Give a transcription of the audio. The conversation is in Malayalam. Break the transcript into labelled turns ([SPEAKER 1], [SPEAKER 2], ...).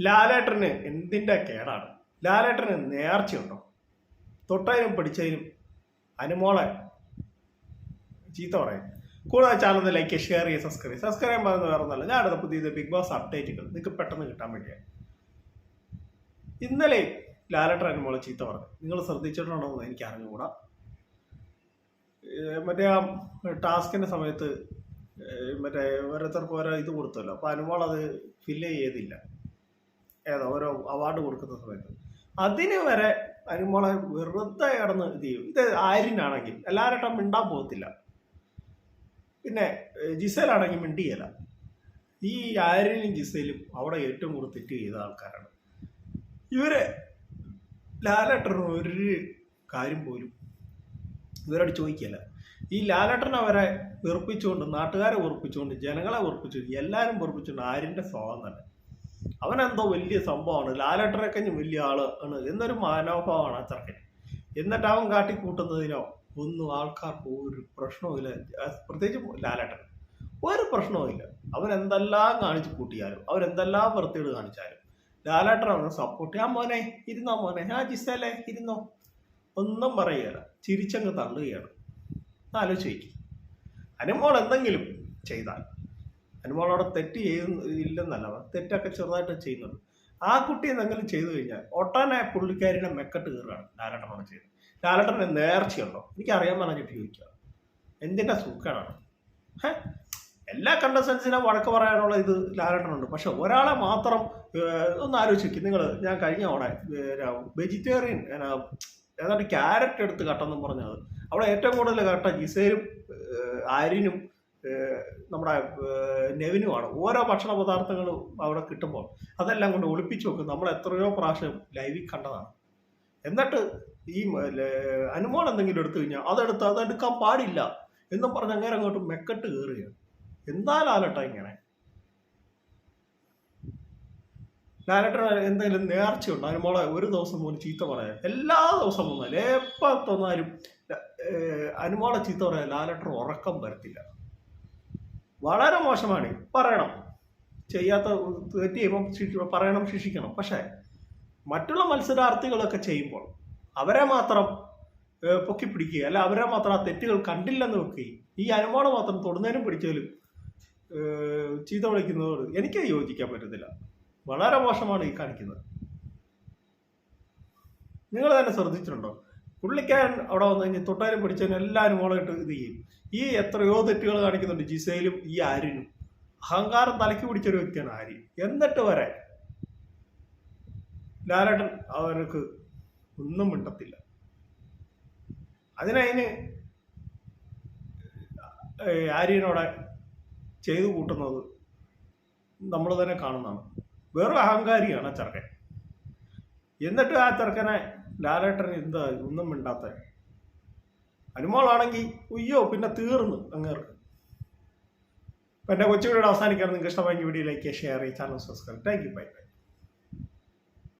[SPEAKER 1] ലാലേട്ടന് എന്തിന്റെ കേടാണ്? ലാലേട്ടന് നേർച്ചയുണ്ടോ? തൊട്ടതിനും പിടിച്ചതിനും അനുമോളെ ചീത്ത പറയും. കൂടുതൽ ചാനൽ ലൈക്ക് ഷെയർ ചെയ്യുക സബ്സ്ക്രൈബ് സബ്സ്ക്രൈബ് പറയുന്നത് വേറെ ഒന്നല്ല ഞാൻ അടുത്ത പുതിയ ബിഗ് ബോസ് അപ്ഡേറ്റുകൾ നിങ്ങൾക്ക് പെട്ടെന്ന് കിട്ടാൻ വേണ്ടിയാണ്. ഇന്നലെ ലാലേട്ടൻ അനുമോളെ ചീത്ത പറഞ്ഞു. നിങ്ങൾ ശ്രദ്ധിച്ചിട്ടുണ്ടോ എന്ന് എനിക്ക് അറിഞ്ഞുകൂടാ. മറ്റേ ആ ടാസ്കിന്റെ സമയത്ത് മറ്റേ ഓരോരുത്തർക്ക് ഓരോ ഇത് കൊടുത്തല്ലോ. അപ്പോൾ അനുമോൾ അത് ഫില്ല് ചെയ്തില്ല. ഏതാ ഓരോ അവാർഡ് കൊടുക്കുന്ന സമയത്ത്. അതിന് വരെ അരിമോളെ വെറുതെ കിടന്ന് ഇത് ചെയ്യും. ഇത് ആര്യനാണെങ്കിൽ എല്ലാവരും മിണ്ടാൻ പോകത്തില്ല. പിന്നെ ജിസയിലാണെങ്കിൽ മിണ്ടിയല്ല ഈ ആര്യനും ജിസേലും അവിടെ ഏറ്റവും കൂടുതൽ തെറ്റ് ചെയ്ത ആൾക്കാരാണ്. ഇവരെ ലാലേട്ടന് ഒരു കാര്യം പോലും ഇവരോട് ചോദിക്കില്ല ഈ ലാലേട്ടൻ അവരെ വെറുപ്പിച്ചുകൊണ്ട് നാട്ടുകാരെ വെറുപ്പിച്ചുകൊണ്ട് ജനങ്ങളെ വെറുപ്പിച്ചുകൊണ്ട് എല്ലാവരും വെറുപ്പിച്ചുകൊണ്ട് ആര്യന്റെ സ്വഭാവം തന്നെ. അവനെന്തോ വലിയ സംഭവമാണ്. ലാലേട്ടനെ വലിയ ആൾ ആണ്. എന്നൊരു മനോഭാവമാണ് ആ എന്നിട്ട് അവൻ കാട്ടിക്കൂട്ടുന്നതിനോ ഒന്നും ആൾക്കാർക്ക് ഒരു പ്രശ്നവുമില്ല ആ, പ്രത്യേകിച്ച് ലാലട്ടൻ. ഒരു പ്രശ്നവുമില്ല അവൻ എന്തെല്ലാം കാണിച്ചു കൂട്ടിയാലും അവരെന്തെല്ലാം വൃത്തിയോട് കാണിച്ചാലും ലാലേട്ടൻ അവനെ സപ്പോർട്ട് ചെയ്യാൻ മോനെ ഇരുന്നോ മോനെ? ആ ജിസേലെ ഇരുന്നോ? ഒന്നും പറയുകയില്ല ചിരിച്ചങ്ങ് തള്ളുകയാണ്. ആലോചിക്കും അനുമോൾ എന്തെങ്കിലും ചെയ്താൽ അനുമോളോടെ തെറ്റ് ചെയ്യുന്ന ഇല്ലെന്നല്ല തെറ്റൊക്കെ ചെറുതായിട്ട് ചെയ്യുന്നുണ്ട്. ആ കുട്ടി എന്തെങ്കിലും ചെയ്തു കഴിഞ്ഞാൽ ഒട്ടനെ പുള്ളിക്കാരിയുടെ മെക്കട്ട് കീറാണ് ലാലട്ടനോട് ചെയ്തത് ലാലട്ടന് നേർച്ചയുണ്ടോ? എനിക്ക് അറിയാൻ പറഞ്ഞിട്ട് ചോദിക്കുക. എന്തിന്റെ സുഖമാണ് എല്ലാ കണ്ടസ്റ്റൻസിനെ വഴക്ക് പറയാനുള്ള ഇത് ലാലട്ടനുണ്ട്. പക്ഷെ ഒരാളെ മാത്രം ഒന്ന് ആലോചിക്കും. നിങ്ങൾ ഞാൻ കഴിഞ്ഞ അവിടെ വെജിറ്റേറിയൻ ഏതാണ്ട് ക്യാരറ്റ് എടുത്ത് കട്ടെന്നും പറഞ്ഞത്. അവിടെ ഏറ്റവും കൂടുതൽ കട്ട ആര്യനും ഏഹ്, നമ്മുടെ നെവിനു നെവിനുമാണ്. ഓരോ ഭക്ഷണ പദാർത്ഥങ്ങളും അവിടെ കിട്ടുമ്പോൾ അതെല്ലാം കൊണ്ട് ഒളിപ്പിച്ചു വെക്കും. നമ്മൾ എത്രയോ പ്രാവശ്യം ലൈവിൽ കണ്ടതാണ്. എന്നിട്ട് ഈ അനുമോൾ എന്തെങ്കിലും എടുത്തു കഴിഞ്ഞാൽ അതെടുത്ത് അതെടുക്കാൻ പാടില്ല എന്നും പറഞ്ഞ് അങ്ങനെ അങ്ങോട്ട് മെക്കെട്ട് കയറുകയാണ്. എന്താ ലാലട്ട ഇങ്ങനെ? ലാലട്ടന് എന്തെങ്കിലും നേർച്ചയുണ്ട്? അനുമോളെ ഒരു ദിവസം പോലും ചീത്ത പറയാൻ. എല്ലാ ദിവസം വന്നാലും എപ്പോൾ തന്നാലും അനുമോളെ ചീത്ത പറയാൻ ലാലട്ടർ ഉറക്കം വരത്തില്ല. വളരെ മോശമാണ്. പറയണം. ചെയ്യാത്ത തെറ്റ് ചെയ്യുമ്പോൾ പറയണം ശിക്ഷിക്കണം. പക്ഷേ മറ്റുള്ള മത്സരാർത്ഥികളൊക്കെ ചെയ്യുമ്പോൾ അവരെ മാത്രം പൊക്കി പിടിക്കുക അല്ല അവരെ മാത്രം ആ തെറ്റുകൾ കണ്ടില്ലെന്ന് വെക്കുകയും ഈ അനുമോളെ മാത്രം തൊടുന്നതിനും പിടിച്ചാലും ചീത്ത വിളിക്കുന്നതോട് എനിക്ക് യോജിക്കാൻ പറ്റത്തില്ല. വളരെ മോശമാണ് ഈ കാണിക്കുന്നത്. നിങ്ങൾ തന്നെ ശ്രദ്ധിച്ചിട്ടുണ്ടോ? പുള്ളിക്കാരൻ അവിടെ വന്നു കഴിഞ്ഞാൽ തൊട്ടാലും പിടിച്ചതിന് എല്ലാവരും മോളായിട്ട് ഇത് ചെയ്യും. ഈ എത്രയോ തെറ്റുകൾ കാണിക്കുന്നുണ്ട് ജിസയിലും ഈ ആര്യനും അഹങ്കാരം തലയ്ക്ക് പിടിച്ചൊരു വ്യക്തിയാണ് ആര്യൻ എന്നിട്ട് വരെ ലാലേട്ടൻ അവർക്ക് ഒന്നും മിണ്ടത്തില്ല. അതിനതിന് ആര്യനോടെ ചെയ്തു കൂട്ടുന്നത് നമ്മൾ തന്നെ കാണുന്നതാണ്. വെറും അഹങ്കാരിയാണ് ചെറുക്കൻ. എന്നിട്ട് ആ ചെറുക്കനെ ലാലേട്ടൻ എന്താ ഒന്നും മിണ്ടാത്ത? അനുമോളാണെങ്കിൽ ഉയ്യോ പിന്നെ തീർന്നു അങ്ങേർക്ക്. അപ്പം എന്റെ കൊച്ചുകൂടെ അവസാനിക്കാൻ നിങ്ങൾക്ക് ഇഷ്ടമായെങ്കിൽ വീഡിയോ ലൈക്ക് ഷെയർ ചെയ്യുക channel subscribe thank you bye bye